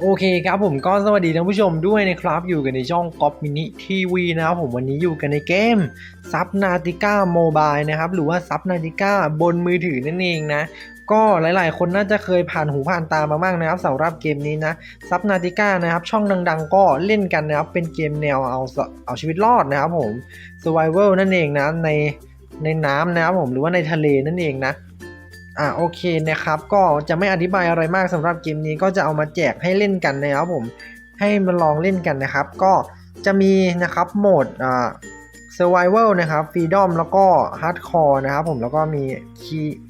โอเคครับผมก็สวัสดีท่านผู้ชมด้วยนะครับ อยู่กันในช่องก๊อปมินิทีวีนะครับผมวันนี้อยู่กันในเกมซับนาติก้าโมบายนะครับ หรือว่าซับนาติก้าบนมือถือนั่นเองนะ ก็หลายๆ คนน่าจะเคยผ่านหูผ่านตามาบ้างนะครับสำหรับเกมนี้นะซับนาติก้านะครับช่องดังๆ ก็เล่นกันนะครับ เป็นเกมแนวเอาเอาชีวิตรอดนะครับผม survival นั่นเองนะในในน้ำนะครับผมหรือว่าในทะเลนั่นเองนะ อ่าโอเคนะครับ ก็จะไม่อธิบายอะไรมากสำหรับเกมนี้ก็จะเอามาแจกให้เล่นกันนะครับผมให้มาลองเล่นกันนะครับ ก็จะมีนะครับโหมดอ่า survival นะครับ freedom แล้วก็ hardcore นะครับผมแล้วก็มี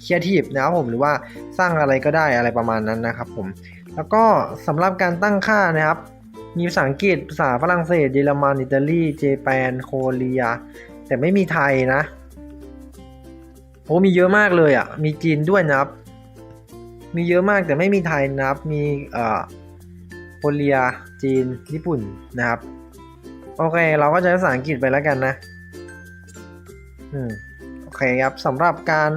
creative นะครับผมหรือว่าสร้างอะไรก็ได้อะไรประมาณนั้นนะครับผมแล้วก็สำหรับการตั้งค่านะครับ มีภาษาอังกฤษภาษาฝรั่งเศสเยอรมันอิตาลีเจแปนโคเรีย แต่ไม่มีไทยนะ โอ้มีเยอะมากเลยอะ มีจีนด้วยนะครับ มีเยอะมากแต่ไม่มีไทยนะครับ มีเอ่อโคเรียจีน ญี่ปุ่นนะครับ โอเค เราก็ใช้ภาษาอังกฤษไปแล้วกันนะ อืม โอเคครับสำหรับการ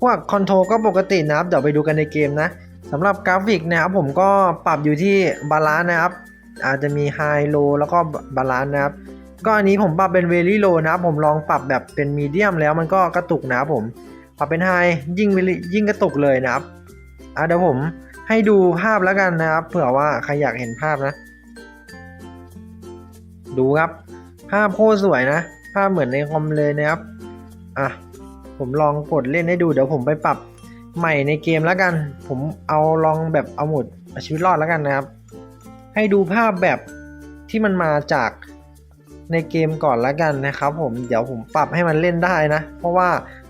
พวกคอนโทรก็ปกตินะครับ เดี๋ยวไปดูกันในเกมนะสำหรับกราฟิกนะครับผมก็ปรับอยู่ที่บาลานซ์นะครับ อาจจะมีไฮโลแล้วก็บาลานซ์นะครับ ก็อันนี้ผมปรับเป็น very low นะผมลองปรับแบบเป็นมีเดียมแล้วมันก็กระตุกนะครับผมปรับเป็นไฮยิ่งยิ่งกระตุกเลยนะครับอะเดี๋ยวผมให้ดูภาพแล้วกันนะครับ เผื่อว่าใครอยากเห็นภาพนะ ดูครับ ภาพโคตรสวยนะ ภาพเหมือนในคอมเลยนะครับอะผมลองกดเล่นให้ดูเดี๋ยวผมไปปรับใหม่ในเกมแล้วกัน ผมเอาลองแบบเอาหมดชีวิตรอดแล้วกันนะครับ ให้ดูภาพแบบที่มันมาจาก ในเกมก่อนแล้วกันนะครับผมเดี๋ยวผมปรับให้มันเล่นได้นะ เพราะว่า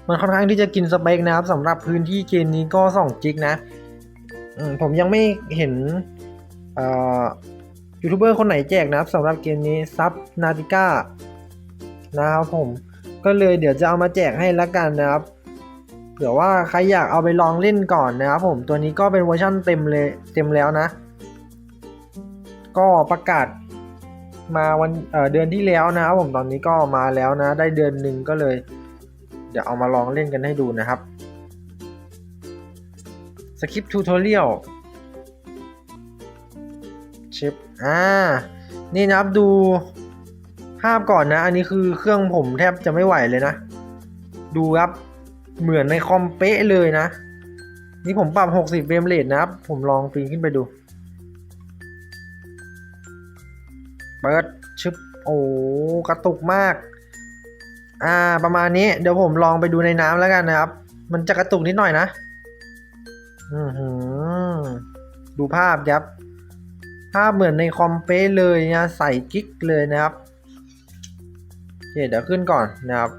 มันค่อนข้างที่จะกินสเปคนะครับสำหรับพื้นที่เกมนี้ก็2จิกนะมผมยังไม่เห็นยูทูบเบอร์คนไหนแจกนะครับสำหรับเกมนี้ซับนาติก้านะครับผมก็เลยเดี๋ยวจะเอามาแจกให้ละกันนะครับเผื่อว่าใครอยากเอาไปลองเล่นก่อนนะครับผมตัวนี้ก็เป็นเวอร์ชั่นเต็มเลยเต็มแล้วนะ ก็ประกาศ มาวันเเดือนที่แล้วนะครับผมตอนนี้ก็มาแล้วนะ ได้เดือนหนึ่งก็เลย เดี๋ยวเอามาลองเล่นกันให้ดูนะครับสคริปต์ทูทอเรียลชิปอ่านี่นะครับดูภาพก่อนนะ อันนี้คือเครื่องผมแทบจะไม่ไหวเลยนะ ดูครับเหมือนในคอมเป๊ะเลยนะ นี่ผมปรับ 60เฟรมเรทนะครับ ผมลองปีนขึ้นไปดู เปิดชึบโอ้กระตุกมาก อ่าประมาณนี้เดี๋ยวผมลองไปดูในน้ำแล้วกันนะครับ มันจะกระตุกนิดหน่อยนะอือหือดูภาพครับ ภาพเหมือนในคอมเป๊เลยนะใส่กิ๊กเลยนะครับโอเคเดี๋ยวขึ้นก่อนนะครับ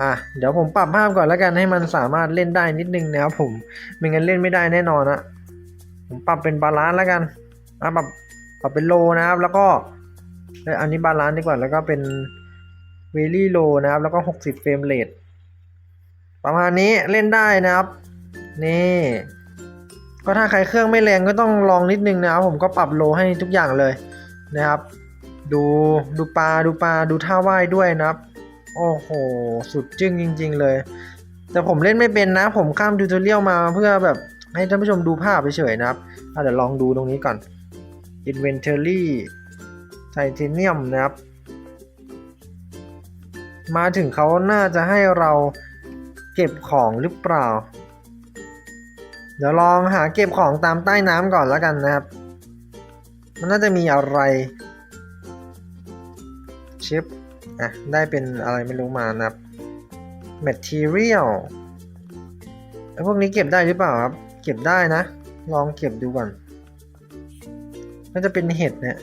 อะเดี๋ยวผมปรับภาพก่อนแล้วกันให้มันสามารถเล่นได้นิดนึงนะครับผมไม่งั้นเล่นไม่ได้แน่นอนนะผมปรับเป็นบาลานซ์แล้วกันอะปรับปรับเป็นโลนะครับ แล้วก็ เอ้ยอันนี้บาลานซ์ดีกว่าแล้วก็เป็นเวลี่โลนะครับ แล้วก็ 60 เฟรมเรทประมาณนี้เล่นได้นะครับ นี่ ก็ถ้าใครเครื่องไม่แรงก็ต้องลองนิดนึงนะครับ ผมก็ปรับโลให้ทุกอย่างเลยนะครับ ดูดูปลาดูปลาดูท่าว่ายด้วยนะครับ โอ้โห สุดจึ้งจริง ๆ เลย แต่ผมเล่นไม่เป็นนะ ผมข้ามทูตอเรียลมาเพื่อแบบให้ท่านผู้ชมดูภาพเฉยๆนะครับเดี๋ยวลองดูตรงนี้ก่อน Inventory Titanium นะครับ มาถึงเขาน่าจะให้เราเก็บของหรือเปล่า เดี๋ยวลองหาเก็บของตามใต้น้ำก่อนแล้วกันนะครับ มันน่าจะมีอะไรชิปอะได้เป็นอะไรไม่รู้มานะครับ material ไอ้พวกนี้เก็บได้หรือเปล่าครับ เก็บได้นะ ลองเก็บดูก่อนน่าจะเป็นเห็ดเนี่ย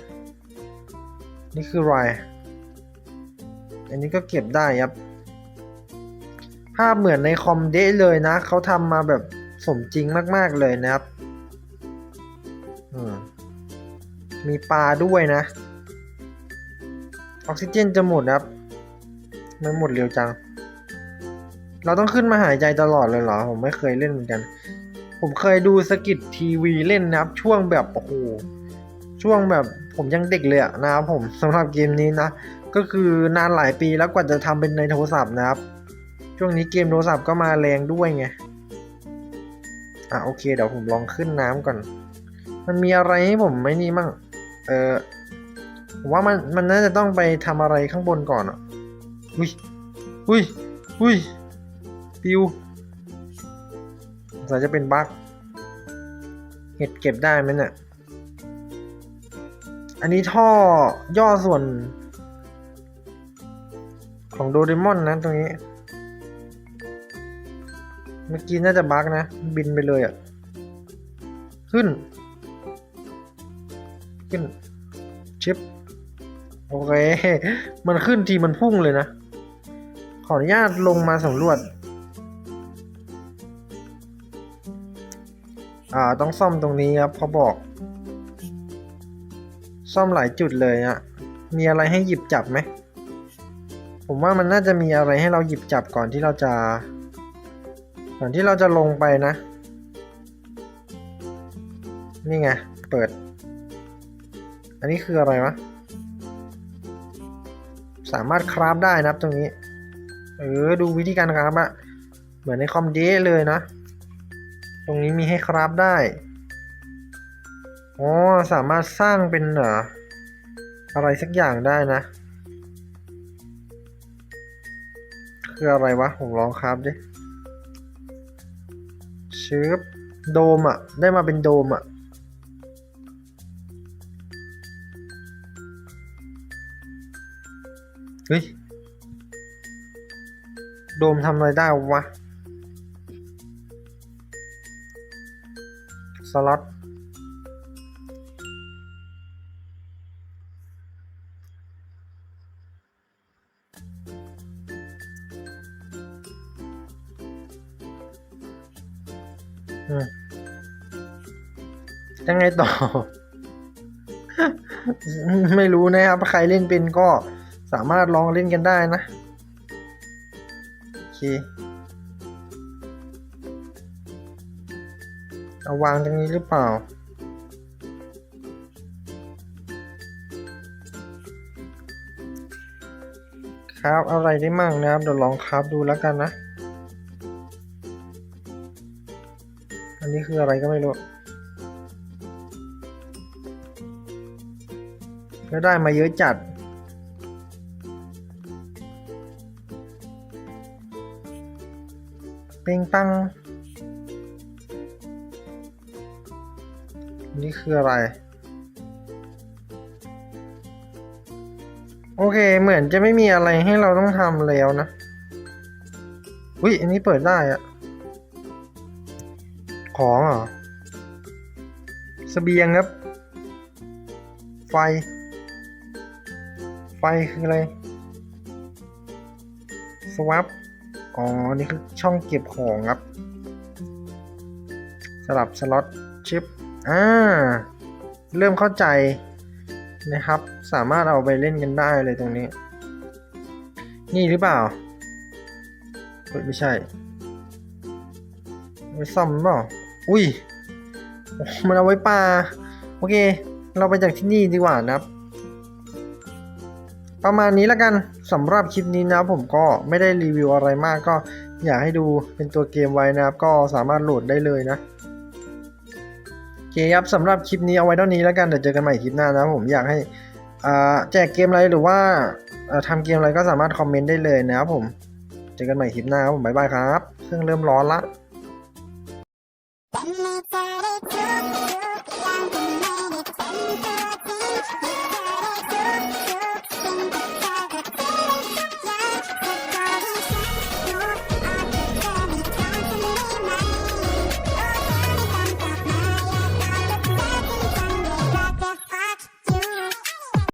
นี่คือรอะไรอันนี้ก็เก็บได้ครับ ภาพเหมือนในคอมเดะเลยนะ เขาทำมาแบบสมจริงมาก ๆ เลยนะครับมมีปลาด้วยนะ ออกซิเจนจะหมดครับ มันหมดเร็วจัง เราต้องขึ้นมาหายใจตลอดเลยเหรอ ผมไม่เคยเล่นเหมือนกัน ผมเคยดูสกิททีวีเล่นนะครับ ช่วงแบบ โอ้โห ช่วงแบบ ผมยังเด็กเลยะนะครับผมสำหรับเกมนี้นะ ก็คือนานหลายปีแล้วกว่าจะทำเป็นในโทรศัพท์นะครับ ช่วงนี้เกมโทรศัพท์ก็มาแรงด้วยไง อะโอเค เดี๋ยวผมลองขึ้นน้ำก่อน มันมีอะไรให้ผมไม่นี่มั่ง เออผมว่ามันมันน่าจะต้องไปทำอะไรข้างบนก่อนอะ อุ้ย อุ้ย อุ้ย ปิวสงสัยจะเป็นบั๊กเห็ดเก็บได้ไหมเนี่ย อันนี้ท่อย่อส่วน ของโดเรมอนนะตรงนี้ เมื่อกี้น่าจะบักนะ บินไปเลยอะ ขึ้น ขึ้นชิปโอเค มันขึ้นทีมันพุ่งเลยนะ ขออนุญาตลงมาสำรวจ อ่า ต้องซ่อมตรงนี้ครับเขาบอก ซ่อมหลายจุดเลยอะมีอะไรให้หยิบจับไหม ผมว่ามันน่าจะมีอะไรให้เราหยิบจับก่อนที่เราจะ ก่อนที่เราจะลงไปนะ นี่ไง เปิด อันนี้คืออะไรวะ สามารถคราฟได้นะตรงนี้ เออ ดูวิธีการคราฟอะเหมือนในคอมเดเลยนะ ตรงนี้มีให้คราฟได้ อ๋อสามารถสร้างเป็นเอออะไรสักอย่างได้นะ คืออะไรวะ ผมลองคราฟดิชืบโดมอะได้มาเป็นโดมอะเฮ้ย โดมทำอะไรได้วะ สล็อต งไงต่อ ไม่รู้นะครับ ใครเล่นเป็นก็สามารถลองเล่นกันได้นะ โอเค เอาวางตรงนี้หรือเปล่า ครับอะไรได้มั่งนะครับ เดี๋ยวลองครับดูแล้วกันนะ อันนี้คืออะไรก็ไม่รู้ ก็ได้มาเยอะจัด เป้งปัง นี่คืออะไร โอเค เหมือนจะไม่มีอะไรให้เราต้องทำแล้วนะ อุ้ยอันนี้เปิดได้อะของเหรอเสบียงครับ ไฟ ไฟคืออะไรสวับอ๋อ นี่คือช่องเก็บของครับ สลับสล็อตชิป อ่า เริ่มเข้าใจนะครับ สามารถเอาไปเล่นกันได้เลยตรงนี้ นี่หรือเปล่าเฮ้ยไม่ใช่ไว้ซ่อมหรอเปล่า อุ้ย มันเอาไว้ปลา โอเค เราไปจากที่นี่ดีกว่านะครับ ประมาณนี้แล้วกันสำหรับคลิปนี้นะผมก็ไม่ได้รีวิวอะไรมากก็อยากให้ดูเป็นตัวเกมไว้นะครับก็สามารถโหลดได้เลยนะโอเคครับสำหรับคลิปนี้เอาไว้เท่านี้แล้วกันเดี๋ยวเจอกันใหม่คลิปหน้านะผมอยากให้อ่าแจกเกมอะไรหรือว่าทำเกมอะไรก็สามารถคอมเมนต์ได้เลยนะครับผมเจอกันใหม่คลิปหน้าครับผมบ๊ายบายครับเครื่องเริ่มร้อนละ